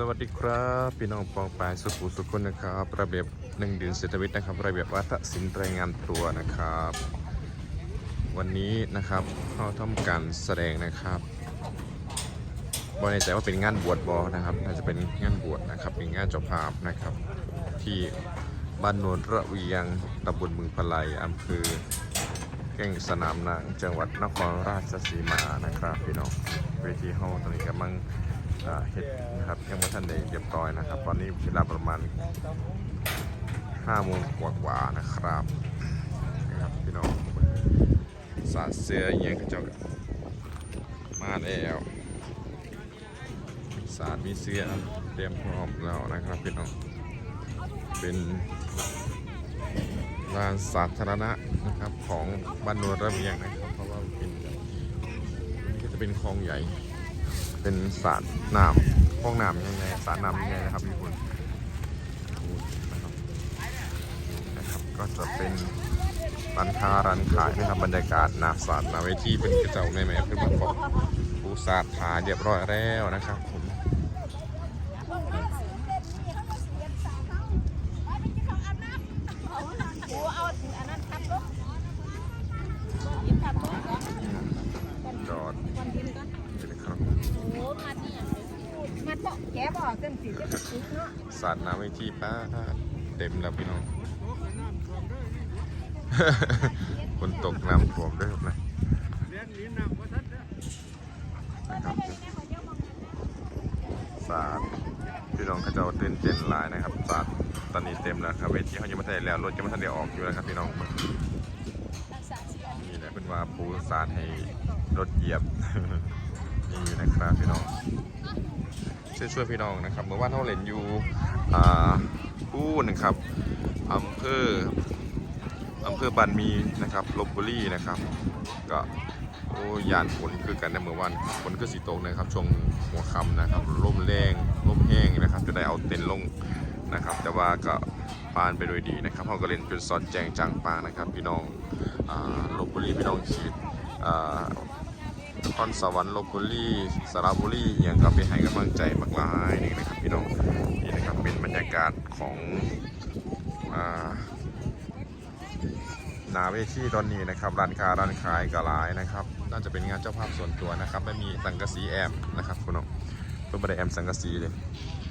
สวัสดีครับ พี่น้องปองปายสุขุสุขคนนะครับ ระเบียบหนึ่งเดือนเศรษฐวิทย์นะครับ ระเบียบวัฒนศิลป์รายงานตัวนะครับ วันนี้นะครับเราทำการแสดงนะครับบอในใจว่าเป็นงานบวชบอนะครับน่าจะเป็นงานบวชนะครับเป็นงานเจ้าภาพนะครับ ที่บ้านโนนระเวียงตำบลเมืองพะไลอำเภอแก่งสนามนางจังหวัดนครราชสีมานะครับ พี่น้องเวทีเฮาตอนนี้กำลัง อ่าเห็ดนะครับยังไม่ทันได้เรียบร้อยนะครับ ตอนนี้เวลาประมาณ5โมงกว่าๆนะครับนะครับพี่น้องสาดเสื้อเยี่ยงเขาจ้ามาแล้วสาดมีเสื้อเตรียมพร้อมแล้วนะครับพี่น้องเป็นลานสาธารณะนะครับของบ้านโนนระเบียงนะครับเพราะว่าเป็นนก็จะเป็นคลองใหญ่ เป็นสรน้ำห้องน้ำยังไงสรน้ำยังไงนะครับทุกคนะครับนะครับ ก็จะเป็นร้านค้าร้านขายนะครับบรรยากาศหนาสาดหนาเวทีเป็นกระเจ้าแม่แม่เพื่อนมาขอบปูสาดขาเรียบร้อยแล้วนะครับผมจอดนะครับ มัดเบาะแกบอกเส้นสีจะเป็นสีเนาะสาดน้ำเวทีป้าเต็มแล้วพี่น้องฝนตกน้ำท่วมด้วยครับนะนะครับสาดพี่น้องเขาจะเอาเต้นเต้นหลายนะครับสาดตอนนี้เต็มแล้วครับเวทีเขายังไม่ทันได้แล้วรถยังไม่ทันได้ออกอยู่นะครับพี่น้องนี่แหละเป็นว่าปูสาดให้รถเหยียบนี่นะครับพี่น้อง ช่วยช่วยพี่น้องนะครับเมื่อวานเขาเล่นอยู่อ่าผู้นะครับอำเภออำเภอบันมีนะครับลบบุรีนะครับก็โอ้ยานฝนคือกันในเมื่อวานฝนคือสีตกนะครับช่วงหัวค่ำนะครับลมแรงลมแห้งนะครับจะได้เอาเต็นท์ลงนะครับ แต่ว่าก็ผ่านไปโดยดีนะครับเขาก็เล่นเป็นซอดแจงจางปางนะครับ พี่น้องอ่าลบบุรีพี่น้องขีดอ่า นครสวรรค์ลบบุรีสระบุรีอย่างก็ไปให้กำลังใจมากมายนี่นะครับพี่น้องนี่นะครับเป็นบรรยากาศของอนาเวทีตอนนี้นะครับร้านค้าร้านขายก็หลายนะครับ น่าจะเป็นงานเจ้าภาพส่วนตัวนะครับ ไม่มีสังกะสีแอมนะครับคุณน้องเพื่อไม่ได้แอมสังกะสีเลย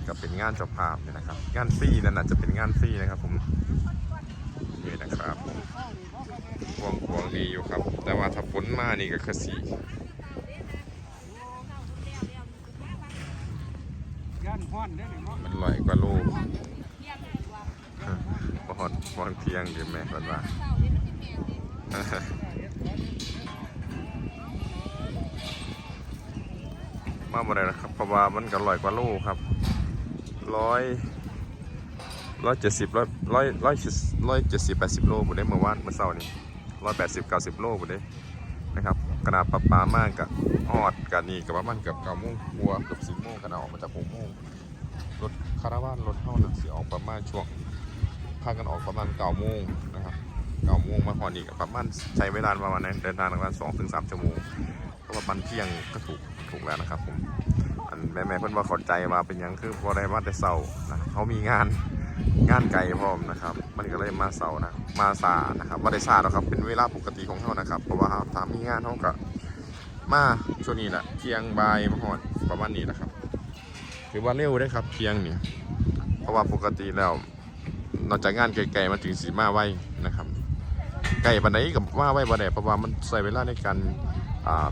ก็เป็นงานเจ้าภาพเนี่ยนะครับ งานฟรีนั่นอาจจะเป็นงานฟรีนะครับผมนี่นะครับกวงกวงดีอยู่ครับ แต่ว่าถ้าฝนมานี่ก็คือสี มันลอยกว่าโลกบอดบอดเพียงเดี๋ยวแม่คนว่ามาบ่ได้นะครับเพราะว่ามันก็ลอยกว่าโลครับร้อยร้อยเจ็ดสิบร้อยร้อยร้อยร้อยเจ็ดสิบแปดสิบโลบุได้เมื่อวานเมื่อเช้านี้ร้อยแปดสิบเก้าสิบโลบุได้นะครับขนาดปลาปลามากกับฮอดกันนี่กับประมาณเกือบเก้าโมงกลัวาเกือบสิบโมงขนาดออกมาจากหกโมง รถคาราวานรถเท่านั้นสิออกประมาณช่วงพากันออกประมาณเก้าโมงนะครับเก้าโมงมาหอนีกประมาณใช้เวลาประมาณนั้นเดินทางประมาณสองถึงสามชั่วโมงเพราะว่ามันเที่ยงก็ถูกถูกแล้วนะครับผมอันแม่แม่เพิ่นว่าขอใจว่าเป็นยังคือพอได้มาแต่เสาร์นะเขามีงานงานไกลพร้อมนะครับ มันก็เลยมาเสาร์นะมาสานะครับว่าได้สาหรอกครับเป็นเวลาปกติของเขานะครับ เพราะว่าถ้ามีงานเขาก็มาช่วงนี้แหละเที่ยงบ่ายมาหอดประมาณนี้นะครับ ถือว่าเร็วได้ครับเพียงเนี่ยเพราะว่าปกติแล้วนอกจากงานไกลๆมาถึงสีมาไว้นะครับไก่ปันไหนกับว่าไว้บันไดเพราะว่ามันใส่เวลาในการอ่า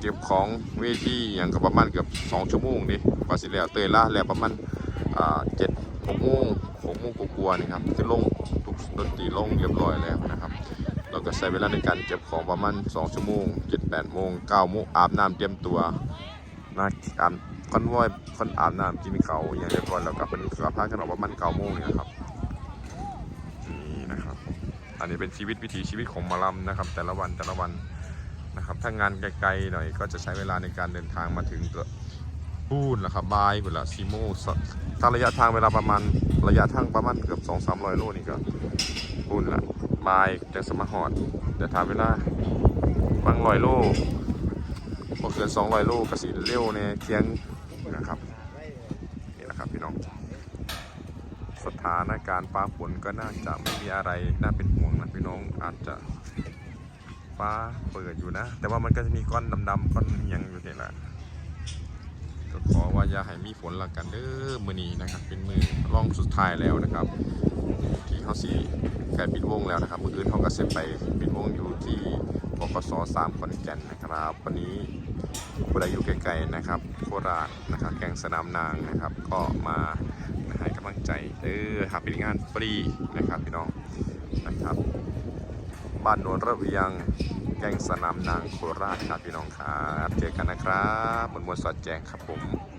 เก็บของเวทีอย่างกับประมาณเกือบสองชั่วโมงดิกว่าสิแล้วเตยล่าแล้วประมาณอ่าเจ็ดหกโมงหกโมงกว่าๆนี่ครับคือลงทุกดนตรีลงเรียบร้อยแล้วนะครับเราก็ใช้เวลาในการเก็บของประมาณสองชั่วโมงเจ็ดแปดโมงเก้าโมงอาบน้ำเตรียมตัว นาอาบคอนวอยคนอาบน้ำกินเขาอย่างเรียบร้อยแล้วก็เป็นขับพากันออกประมาณเก้าโมงเนี่ยครับนี่นะครับ อันนี้เป็นชีวิตวิถีชีวิตของมาลำนะครับ แต่ละวันแต่ละวันนะครับ ถ้างานไกลๆหน่อยก็จะใช้เวลาในการเดินทางมาถึงเกือบพูนนะครับบายเวลาซีโมถ้าระยะทางเวลาประมาณระยะทางประมาณเกือบสองสามร้อยโลนี่ก็พูนละบายจะสมหอดแต่ถามเวลาบางร้อยโล พอเกิน200โลก็สิเร็วในเที่ยงนะครับนี่นะครับพี่น้อง สถานการณ์ฟ้าฝนก็น่าจะไม่มีอะไรน่าเป็นห่วงนะพี่น้องอาจจะฟ้าเปิดอยู่นะ แต่ว่ามันก็จะมีก้อนดำๆก้อนหยังอยู่นี่แหละก็ขอว่าอย่าให้มีฝนละกันเด้อมือนี้นะครับ เป็นมือล่องสุดท้ายแล้วนะครับ ที่เขาสีไก่ปิดวงแล้วนะครับ มืออื่นเขาก็เสร็จไปปิดวงอยู่ที่ปกสสามขอนแก่นนะครับ วันนี้ผู้ใดอยู่ไกลๆนะครับ โคราชนะครับแกงสนามนางนะครับ ก็มาให้กำลังใจเด้อครับเป็นงานฟรีนะครับพี่น้องนะครับบ้านโนนระเวียงแกงสนามนางโคราชครับพี่น้องครับเจอกันนะครับบนมวลสอดแจงครับผม